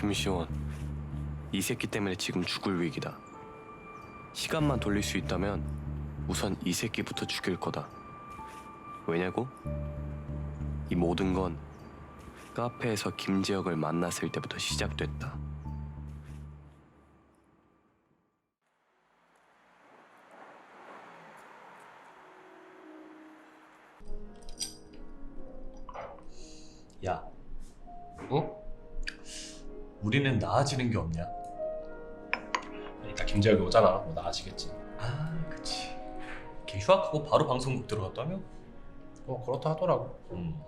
김시원, 이 새끼 때문에 지금 죽을 위기다. 시간만 돌릴 수 있다면 우선 이 새끼부터 죽일 거다. 왜냐고? 이 모든 건 카페에서 김지혁을 만났을 때부터 시작됐다. 야, 어? 우리는 나아지는 게 없냐? 이따 김재혁이 오잖아. 뭐 나아지겠지. 아, 그치. 걔 휴학하고 바로 방송국 들어갔다며? 뭐 그렇다 하더라고. 음.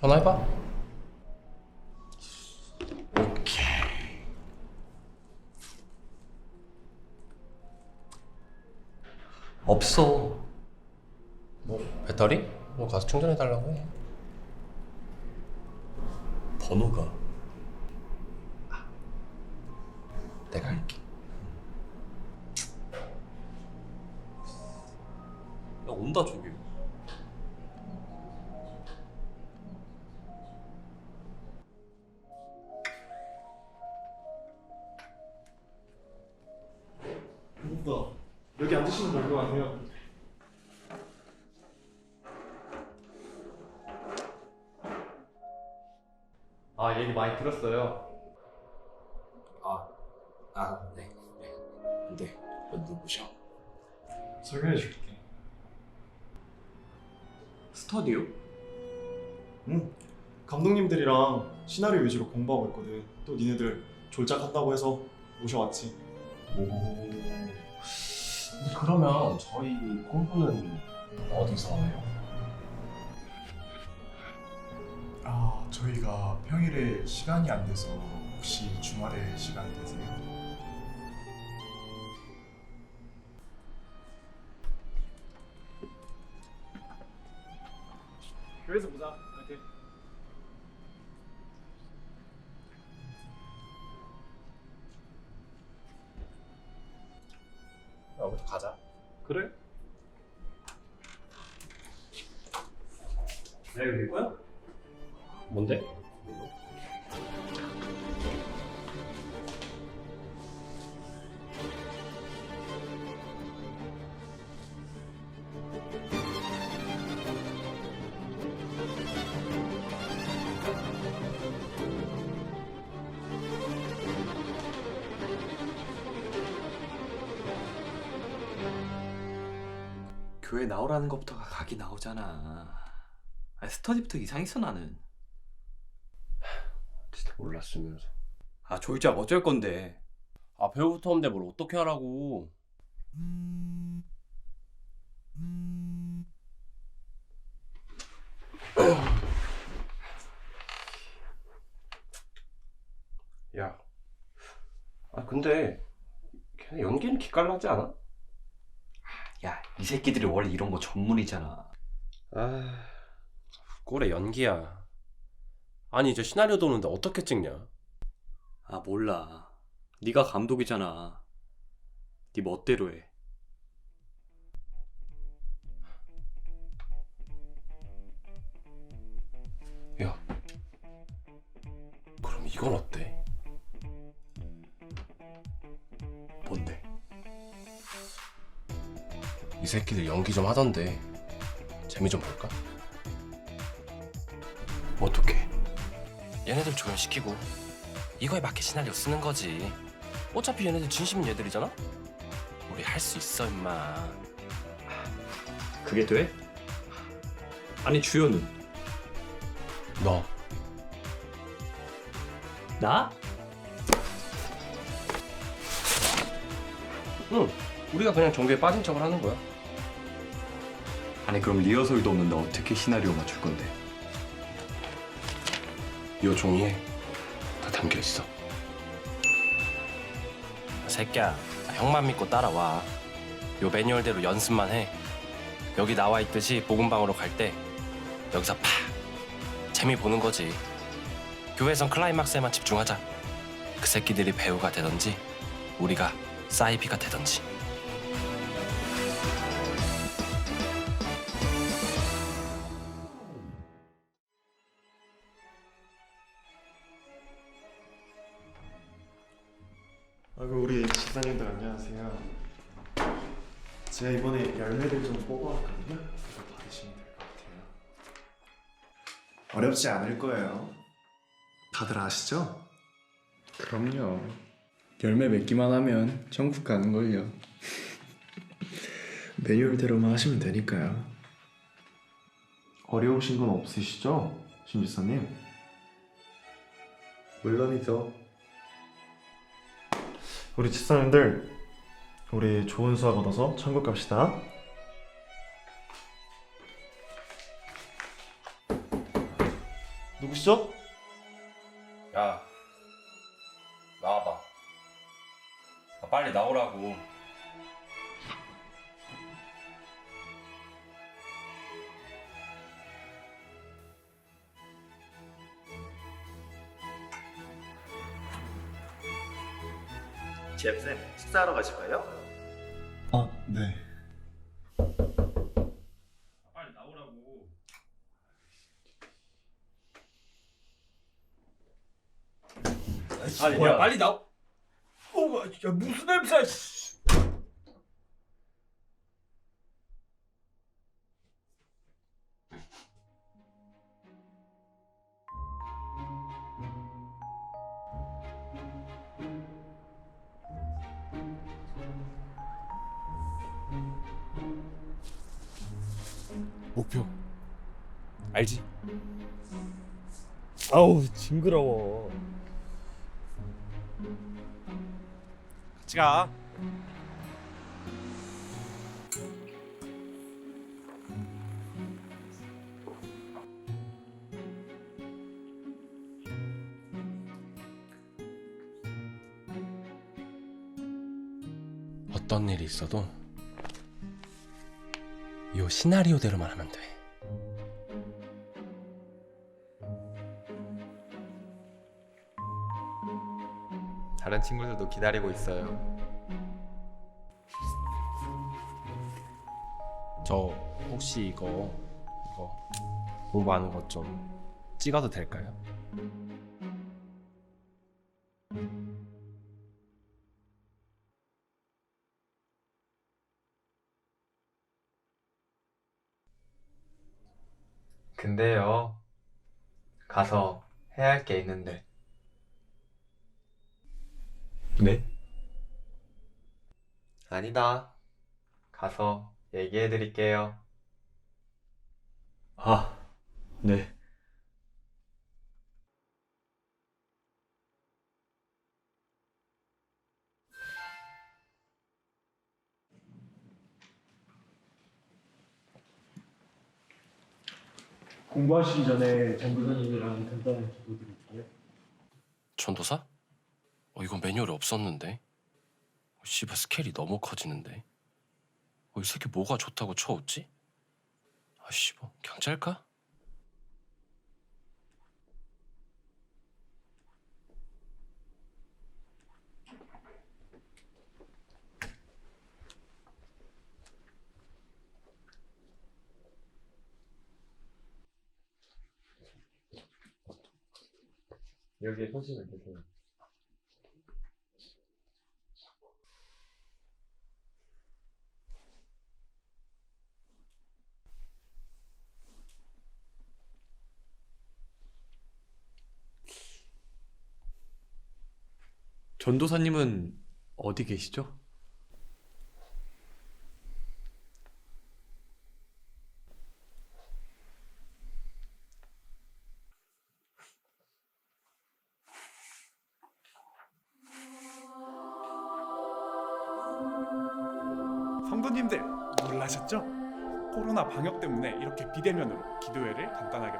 전화해봐. 오케이. 없어. 뭐 배터리? 뭐 가서 충전해 달라고 해. 번호가. 내가 할게. 야, 온다, 저기. 아 얘기 많이 들었어요. 아, 네. 네. 근데 누구셔? 설명해 줄게. 스터디오? 응. 감독님들이랑 시나리오 위주로 공부하고 있거든. 또 니네들 졸작한다고 해서 모셔왔지. 오. 그러면 저희 공부는 어디서 해요? 저희가 평일에 시간이 안 돼서 혹시 주말에 시간 되세요? 교회에서 보자. 이렇게. 야, 우리 가자. 그래? 뭔데? 교회 나오라는 것부터가 각이 나오잖아. 아, 스터디부터 이상했어 나는. 몰랐으면서. 아, 졸작 어쩔 건데. 아 배우부터 없는데 뭘 어떻게 하라고? 야, 아 근데 걔네 연기는 기깔나지 않아? 야, 이 새끼들이 원래 이런 거 전문이잖아. 아, 꼴의 연기야. 아니 저 시나리오 도는데 어떻게 찍냐? 아, 몰라. 네가 감독이잖아. 네 멋대로 해. 야, 그럼 이건 어때? 뭔데? 이 새끼들 연기 좀 하던데 재미 좀 볼까? 어떻게? 얘네들 조연시키고 이거에 맞게 시나리오 쓰는 거지. 어차피 얘네들 진심인 얘들이잖아. 우리 할 수 있어 임마. 그게 돼? 아니 주연은 너 나? 응. 우리가 그냥 정규에 빠진 척을 하는 거야. 아니 그럼 리허설도 없는데 어떻게 시나리오 맞출 건데? 요 종이에 다 담겨 있어. 새끼야, 형만 믿고 따라와. 요 매뉴얼대로 연습만 해. 여기 나와 있듯이 복음방으로 갈 때 여기서 팍 재미 보는 거지. 교회선 클라이막스에만 집중하자. 그 새끼들이 배우가 되던지 우리가 사이비가 되던지. 아이고 우리 집사님들 안녕하세요. 제가 이번에 열매를 좀 뽑아왔거든요. 그거 받으시면 될 것 같아요. 어렵지 않을 거예요. 다들 아시죠? 그럼요. 열매 맺기만 하면 천국 가는 걸요. 매뉴얼대로만 하시면 되니까요. 어려우신 건 없으시죠, 신 집사님? 물론이죠. 우리 집사님들, 우리 좋은 수학 얻어서 천국 갑시다. 누구시죠? 야 나와봐 아, 빨리 나오라고 지엠쌤, 식사하러 가실 거예요? 아, 네. 빨리 나오라고 아니 야 빨리 나오 어, 야, 무슨 냄새 목표 알지? 아우 징그러워. 같이 가 어떤 일이 있어도 요 시나리오대로만 하면 돼. 다른 친구들도 기다리고 있어요 저 혹시 이거 이거 공부하는 것 좀 찍어도 될까요? 근데요 가서 해야 할 게 있는데 네? 아니다 가서 얘기해 드릴게요 아, 네. 공부하시기 전에 전도사님이랑 간단한 기도 드릴게요. 전도사? 어 이건 매뉴얼에 없었는데. 어, 씨발 스케일이 너무 커지는데. 어, 이 새끼 뭐가 좋다고 쳐웃지? 아 씨발 짤까? 여기에 서시면 되세요. 전도사님은 어디 계시죠?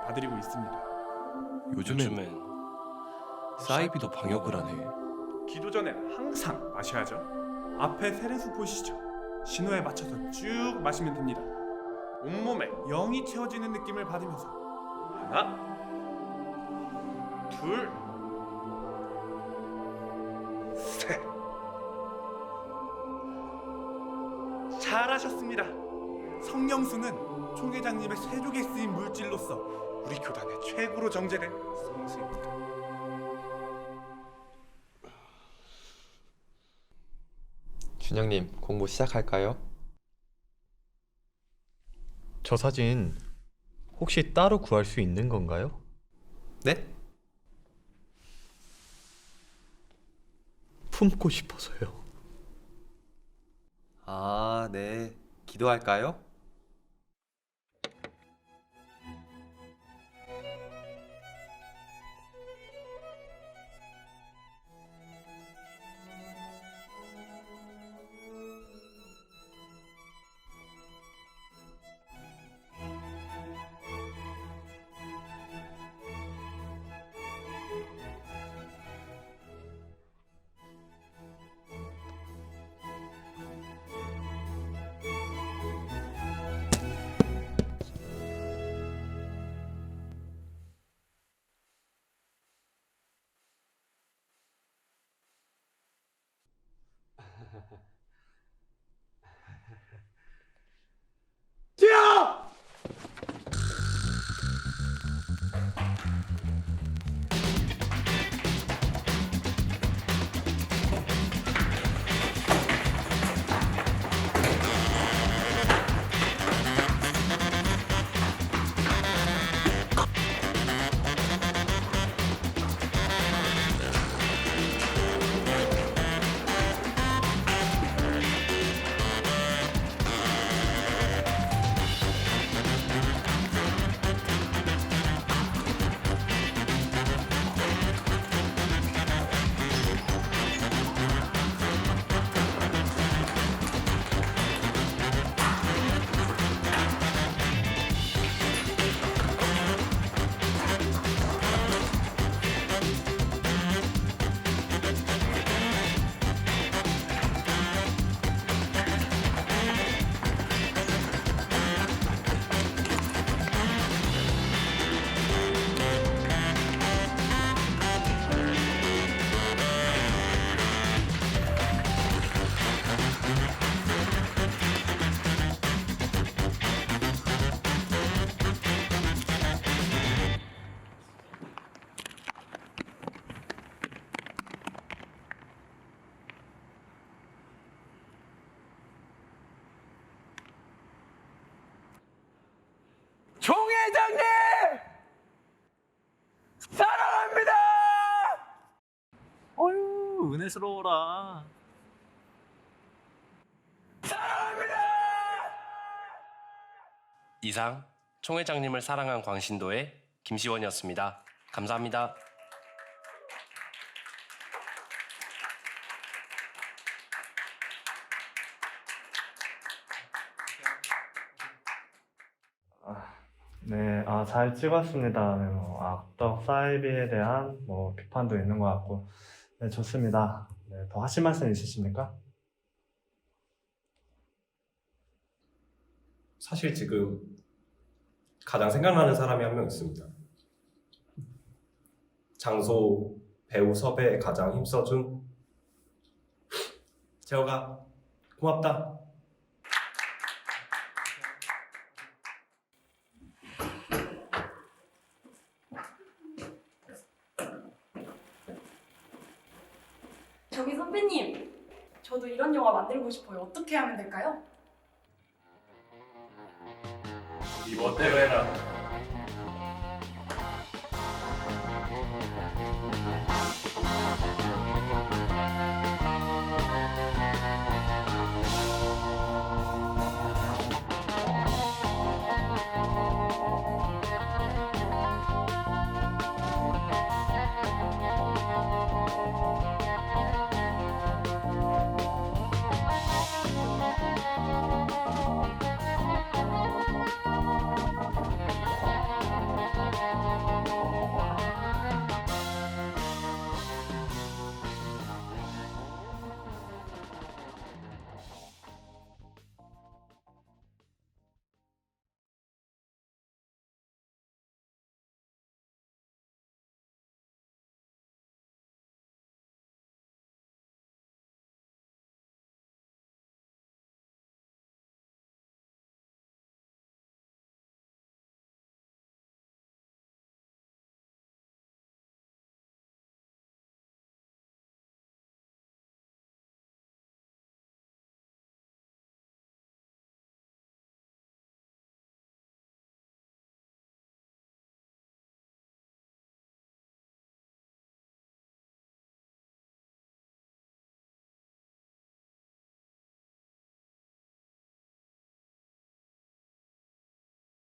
봐드리고 있습니다. 요즘엔 사이비도 방역을 하네. 기도 전엔 항상 마셔야죠. 앞에 세례수 보시죠. 신호에 맞춰서 쭉 마시면 됩니다. 온몸에 영이 채워지는 느낌을 받으면서 하나, 둘, 셋. 잘하셨습니다. 성령수는 총회장님의 세족에 쓰인 물질로서 우리 교단의 최고로 정제된 성수입니다. 준영님 공부 시작할까요? 저 사진 혹시 따로 구할 수 있는 건가요? 네? 품고 싶어서요. 아, 네. 기도할까요? 은혜스러워라. 이상 총회장님을 사랑한 광신도의 김시원이었습니다. 감사합니다. 네, 아, 잘 찍었습니다. 네, 뭐, 악덕 사이비에 대한 뭐 비판도 있는 것 같고, 네, 좋습니다. 네, 더 하실 말씀 있으십니까? 사실 지금 가장 생각나는 사람이 한 명 있습니다. 장소 배우 섭외에 가장 힘써준 재호가 고맙다. 저기 선배님, 저도 이런 영화 만들고 싶 어떻게 하면 될까요? 이 멋대로 해라.